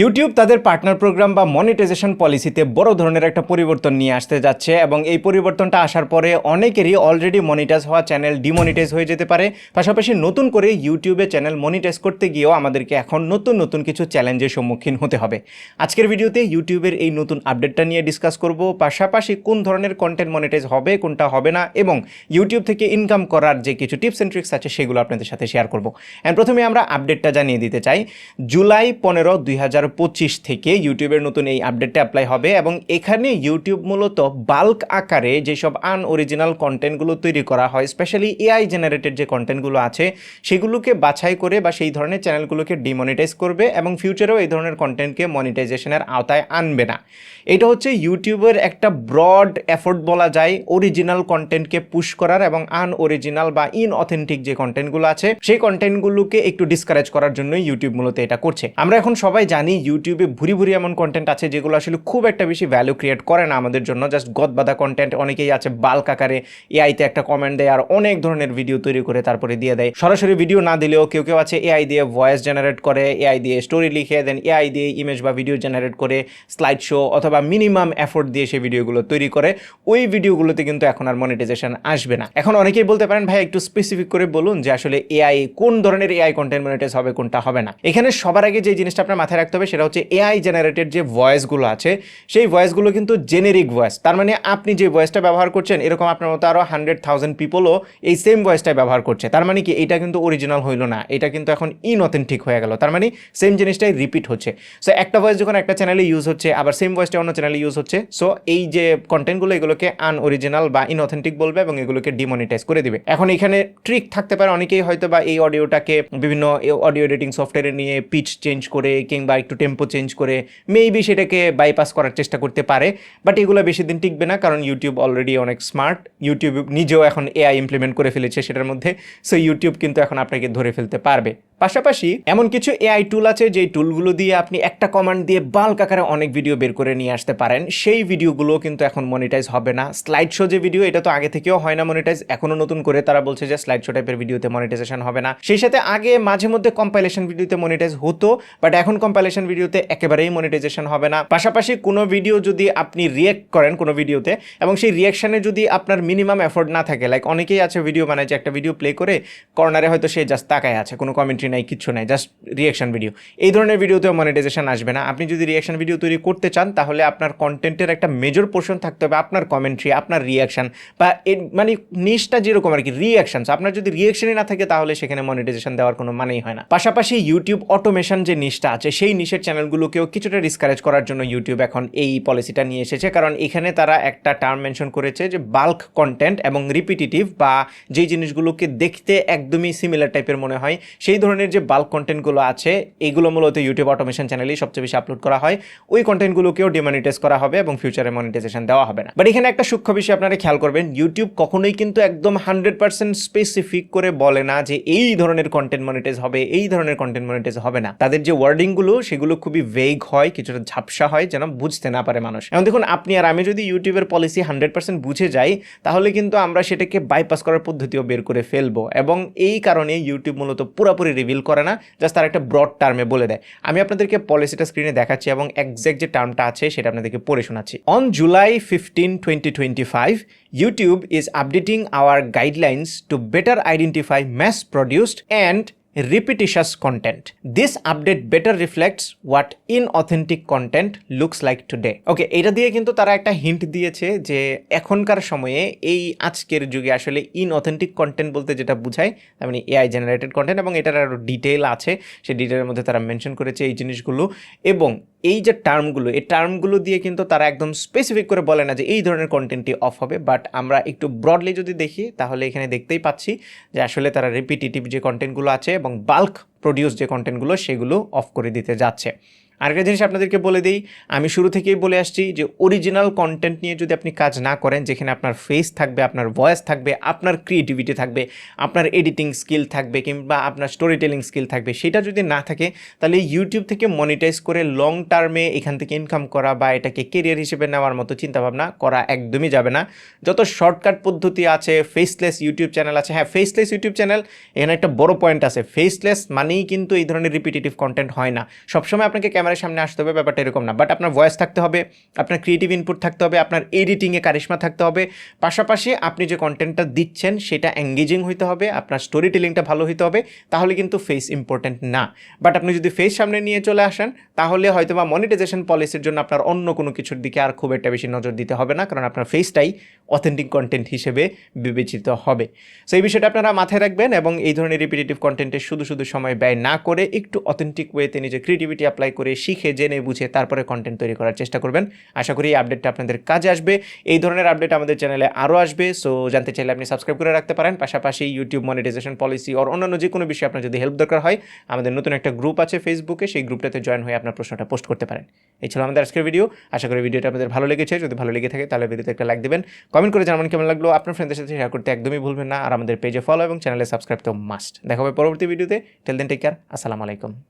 YouTube তাদের partner program বা monetization পলিসিতে বড় ধরনের একটা পরিবর্তন নিয়ে আসতে যাচ্ছে এবং এই পরিবর্তনটা আসার পরে অনেকেরই অলরেডি মনিটাইজ হওয়া চ্যানেল ডিমনিটাইজ হয়ে যেতে পারে। পাশাপাশি নতুন করে ইউটিউবে চ্যানেল মনিটাইজ করতে গিয়েও আমাদেরকে এখন নতুন নতুন কিছু চ্যালেঞ্জের সম্মুখীন হতে হবে। আজকের ভিডিওতে ইউটিউবের এই নতুন আপডেটটা নিয়ে ডিসকাস করব। পাশাপাশি কোন ধরনের কন্টেন্ট মনিটাইজ হবে, কোনটা হবে না এবং ইউটিউব থেকে ইনকাম করার যে কিছু টিপস অ্যান্ড ট্রিক্স আছে, সেগুলো আপনাদের সাথে শেয়ার করব। অ্যান্ড প্রথমে আমরা আপডেটটা জানিয়ে দিতে চাই। জুলাই পনেরো দুই হাজার থেকে ইউটিউবের নতুন এই আপডেটটা অ্যাপ্লাই হবে এবং এখানে ইউটিউব মূলত বাল্ক আকারে যেসব আনঅরিজিনাল কন্টেন্টগুলো তৈরি করা হয় স্পেশালি এআই জেনারেটেড যে কন্টেন্টগুলো আছে, সেগুলোকে বাছাই করে বা সেই ধরনের চ্যানেলগুলোকে ডিমনিটাইজ করবে এবং ফিউচারেও এই ধরনের কন্টেন্টকে মনিটাইজেশনের আওতায় আনবে না। এটা হচ্ছে ইউটিউবের একটা ব্রড এফোর্ট বলা যায় অরিজিনাল কন্টেন্টকে পুশ করার এবং আনঅরিজিনাল বা ইনঅথেন্টিক যে কন্টেন্টগুলো আছে, সেই কন্টেন্টগুলোকে একটু ডিসকারেজ করার জন্য ইউটিউব মূলত এটা করছে। আমরা এখন সবাই জানি ইউটিউবে ভুরি ভুরি এমন কন্টেন্ট আছে যেগুলো আসলে খুব একটা বেশি ভ্যালু ক্রিয়েট করে না আমাদের জন্য। জাস্ট গদবাদা কন্টেন্ট অনেকেই আছে বাল্ক আকারে এআইতে একটা কমেন্ট দেয় আর অনেক ধরনের ভিডিও তৈরি করে তারপরে দিয়ে দেয়। সরাসরি ভিডিও না দিলেও কেউ কেউ আছে এআই দিয়ে ভয়েস জেনারেট করে এআই দিয়ে স্টোরি লিখে দেন এআই দিয়ে ইমেজ বা ভিডিও জেনারেট করে স্লাইড শো অথবা মিনিমাম এফোর্ট দিয়ে সেই ভিডিওগুলো তৈরি করে। ওই ভিডিওগুলোতে কিন্তু এখন আর মনিটাইজেশন আসবে না। এখন অনেকেই বলতে পারেন, ভাই, একটু স্পেসিফিক করে বলুন যে আসলে এআই কোন ধরনের এআই কন্টেন্ট মনিটাইজ হবে, কোনটা হবে না? এখানে সবার আগে যে জিনিসটা আপনার মাথায় রাখতে হবে, সেটা হচ্ছে এআই জেনারেটেড যে ভয়েসগুলো আছে, সেই ভয়েসগুলো কিন্তু জেনেরিক ভয়েস তার মানে আপনি যে ভয়েসটা ব্যবহার করছেন, এরকম আপনার মতো আরও হান্ড্রেড থাউজেন্ড পিপলও এই সেম ভয়েসটাই ব্যবহার করছে। তার মানে কি, এটা কিন্তু অরিজিনাল হইল না, এটা কিন্তু এখন ইনঅথেন্টিক হয়ে গেল। তার মানে সেম জিনিসটাই রিপিট হচ্ছে। সো একটা ভয়েস যখন একটা চ্যানেলে ইউজ হচ্ছে, আবার সেম ভয়েসটা অন্য চ্যানেলে ইউজ হচ্ছে সো এই যে কন্টেন্টগুলো এগুলোকে আনঅরিজিনাল বা ইনঅথেন্টিক বলবে এবং এগুলোকে ডিমনিটাইজ করে দিবে। এখন এখানে ট্রিক থাকতে পারে, অনেকেই হয়তো বা এই অডিওটাকে বিভিন্ন অডিও এডিটিং সফটওয়্যারে নিয়ে পিচ চেঞ্জ করে, কিংবা একটু টেম্পো চেঞ্জ করে মেবি সেটাকে বাইপাস করার চেষ্টা করতে পারে বাট এগুলো বেশি দিন টিকবে না, কারণ ইউটিউব অলরেডি অনেক স্মার্ট ইউটিউব নিজেও এখন এআই ইমপ্লিমেন্ট করে ফেলেছে সেটার মধ্যে সো ইউটিউব কিন্তু এখন আপনাকে ধরে ফেলতে পারবে। পাশাপাশি এমন কিছু এআই টুল আছে যেই টুলগুলো দিয়ে আপনি একটা কমান্ড দিয়ে বাল্ক আকারে অনেক ভিডিও বের করে নিয়ে আসতে পারেন। সেই ভিডিওগুলো কিন্তু এখন মনিটাইজ হবে না। স্লাইড শো যে ভিডিও এটা তো আগে থেকেও হয় না মনিটাইজ এখনও নতুন করে তারা বলছে যে স্লাইড শো টাইপের ভিডিওতে মনিটাইজেশন হবে না। সেই সাথে আগে মাঝে মধ্যে কম্পাইলেশন ভিডিওতে মনিটাইজ হতো বাট এখন কম্পাইলেশন ভিডিওতে একেবারেই মনিটাইজেশন হবে না। পাশাপাশি কোনো ভিডিও যদি আপনি রিয়েক্ট করেন কোনো ভিডিওতে এবং সেই রিয়াকশানে যদি আপনার মিনিমাম এফোর্ট না থাকে লাইক অনেকেই আছে ভিডিও বানায় যে একটা ভিডিও প্লে করে কর্নারে হয়তো সে জাস্ট তাকায় আছে, কোনো কমেন্ট্রি নাই, কিচ্ছু নাই জাস্ট রিয়াকশন ভিডিও এই ধরনের ভিডিওতেও মনিটাইজেশন আসবে না। আপনি যদি রিয়াকশন ভিডিও তৈরি করতে চান, তাহলে আপনার কন্টেন্টের একটা মেজর পোর্শন থাকতে হবে আপনার কমেন্ট্রি আপনার রিয়াকশন বা এর মানে নিশটা যেরকম আর কি রিয়াকশনস আপনার যদি রিয়াকশনই না থাকে, তাহলে সেখানে মনিটাইজেশন দেওয়ার কোনো মানেই হয় না। পাশাপাশি ইউটিউব অটোমেশন যে নিশটা আছে, সেই নিশের চ্যানেলগুলোকেও কিছুটা ডিসকারেজ করার জন্য ইউটিউব এখন এই পলিসিটা নিয়ে এসেছে। কারণ এখানে তারা একটা টার্ম মেনশন করেছে যে বাল্ক কন্টেন্ট এবং রিপিটিটিভ বা যেই জিনিসগুলোকে দেখতে একদমই সিমিলার টাইপের মনে হয়, সেই ধরনের যে বাল্ক কন্টেন্টগুলো আছে, এগুলো মূলত ইউটিউব অটোমেশন চ্যানেলেই সবচেয়ে বেশি আপলোড করা হয়। ওই কন্টেন্টগুলোকেও ডিমনিটাইজ করা হবে এবং ফিউচারে মনিটাইজেশন দেওয়া হবে না। বাট এখানে একটা সূক্ষ্ম বিষয় আপনারা খেয়াল করবেন ইউটিউব কখনোই কিন্তু একদম হান্ড্রেড পার্সেন্ট স্পেসিফিক করে বলে না যে এই ধরনের কন্টেন্ট মনিটাইজ হবে, এই ধরনের কন্টেন্ট মনিটাইজ হবে না। তাদের যে ওয়ার্ডিংগুলো সেগুলো খুবই ভেগ হয়, কিছুটা ঝাপসা হয়, যেন বুঝতে না পারে মানুষ। এখন দেখুন, আপনি আর আমি যদি ইউটিউবের পলিসি হান্ড্রেড পার্সেন্ট বুঝে যাই, তাহলে কিন্তু আমরা সেটাকে বাইপাস করার পদ্ধতিও বের করে ফেলব। এবং এই কারণে ইউটিউব মূলত পুরোপুরি রিভিল করে না জাস্ট তার একটা ব্রড টার্মে বলে দেয়। আমি আপনাদেরকে পলিসিটা স্ক্রিনে দেখাচ্ছি এবং একজ্যাক্ট যে টার্মটা আছে সেটা আপনাদেরকে পড়ে শোনাচ্ছি। On July fifteen twenty twenty five YouTube is updating our guidelines to better identify mass produced and repetitious content. This update better reflects what inauthentic content looks like today. Okay এটা দিয়ে কিন্তু তারা একটা হিন্ট দিয়েছে যে এখনকার সময়ে এই আজকের যুগে আসলে ইনঅথেন্টিক কন্টেন্ট বলতে যেটা বোঝায়, তার মানে এআই জেনারেটেড কন্টেন্ট এবং এটার আরও ডিটেল আছে সেই ডিটেলের মধ্যে তারা মেনশন করেছে এই জিনিসগুলো এবং এই যে টার্মগুলো এই টার্মগুলো দিয়ে কিন্তু তারা একদম স্পেসিফিক করে বলে না যে এই ধরনের কন্টেন্টটি অফ হবে বাট আমরা একটু ব্রডলি যদি দেখি, তাহলে এখানে দেখতেই পাচ্ছি যে আসলে তারা রিপিটিটিভ যে কন্টেন্টগুলো আছে এবং বাল্ক প্রডিউস যে কন্টেন্টগুলো সেগুলো অফ করে দিতে যাচ্ছে। আরেকটা জিনিস আপনাদেরকে বলে দিই, আমি শুরু থেকেই বলে আসছি যে অরিজিনাল কন্টেন্ট নিয়ে যদি আপনি কাজ না করেন, যেখানে আপনার ফেস থাকবে, আপনার ভয়েস থাকবে, আপনার ক্রিয়েটিভিটি থাকবে, আপনার এডিটিং স্কিল থাকবে কিংবা আপনার স্টোরি টেলিং স্কিল থাকবে, সেটা যদি না থাকে, তাহলে ইউটিউব থেকে মনিটাইজ করে লং টার্মে এখান থেকে ইনকাম করা বা এটাকে কেরিয়ার হিসেবে নেওয়ার মতো চিন্তাভাবনা করা একদমই যাবে না। যত শর্টকাট পদ্ধতি আছে ফেসলেস ইউটিউব চ্যানেল আছে হ্যাঁ ফেসলেস ইউটিউব চ্যানেল এখানে একটা বড় পয়েন্ট আছে। ফেসলেস মানেই কিন্তু এই ধরনের রিপিটেটিভ কন্টেন্ট হয় না। সবসময় আপনাকে ক্যামেরা ক্যামেরার সামনে আসতে হবে, ব্যাপারটা এরকম না। বাট আপনার ভয়েস থাকতে হবে, আপনার ক্রিয়েটিভ ইনপুট থাকতে হবে, আপনার এডিটিংয়ে কারিশমা থাকতে হবে। পাশাপাশি আপনি যে কন্টেন্টটা দিচ্ছেন, সেটা এঙ্গেজিং হইতে হবে, আপনার স্টোরি টেলিংটা ভালো হইতে হবে, তাহলে কিন্তু ফেস ইম্পর্টেন্ট না। বাট আপনি যদি ফেস সামনে নিয়ে চলে আসেন, তাহলে হয়তো বা মনিটাইজেশন পলিসির জন্য আপনার অন্য কোনো কিছুর দিকে আর খুব একটা বেশি নজর দিতে হবে না, কারণ আপনার ফেসটাই অথেন্টিক কন্টেন্ট হিসেবে বিবেচিত হবে। সো এই বিষয়টা আপনারা মাথায় রাখবেন এবং এই ধরনের রিপিটেটিভ কন্টেন্টে শুধু শুধু সময় ব্যয় না করে একটু অথেন্টিক ওয়েতে নিজের ক্রিয়েটিভিটি অ্যাপ্লাই করে শিখে, জেনে, বুঝে তারপরে কন্টেন্ট তৈরি করার চেষ্টা করবেন। আশা করি এই আপডেটটা আপনাদের কাজে আসবে। এই ধরনের আপডেট আমাদের চ্যানেলে আরও আসবে। সো জানতে চাইলে আপনি সাবস্ক্রাইব করে রাখতে পারেন। পাশাপাশি ইউটিউব মনিটাইজেশন পলিসি আর অন্যান্য যে কোনো বিষয়ে আপনার যদি হেল্প দরকার হয়, আমাদের নতুন একটা গ্রুপ আছে ফেসবুকে সেই গ্রুপটাতে জয়েন হয়ে আপনার প্রশ্নটা পোস্ট করতে পারেন। এই ছিল আমাদের আজকের ভিডিও আশা করি ভিডিওটা আপনাদের ভালো লেগেছে। যদি ভালো লেগে থাকে, তাহলে ভিডিওতে একটা লাইক দেবেন। কমেন্ট করে জানাবেন কেমন লাগল। আপনার ফ্রেন্ডদের সাথে শেয়ার করতে একদমই ভুলবেন না। আর আমাদের পেজে ফলো এবং চ্যানেলে সাবস্ক্রাইব তো মাস্ট দেখা হবে পরবর্তী ভিডিওতে টেল দেন টেক কেয়ার আসসালামু আলাইকুম।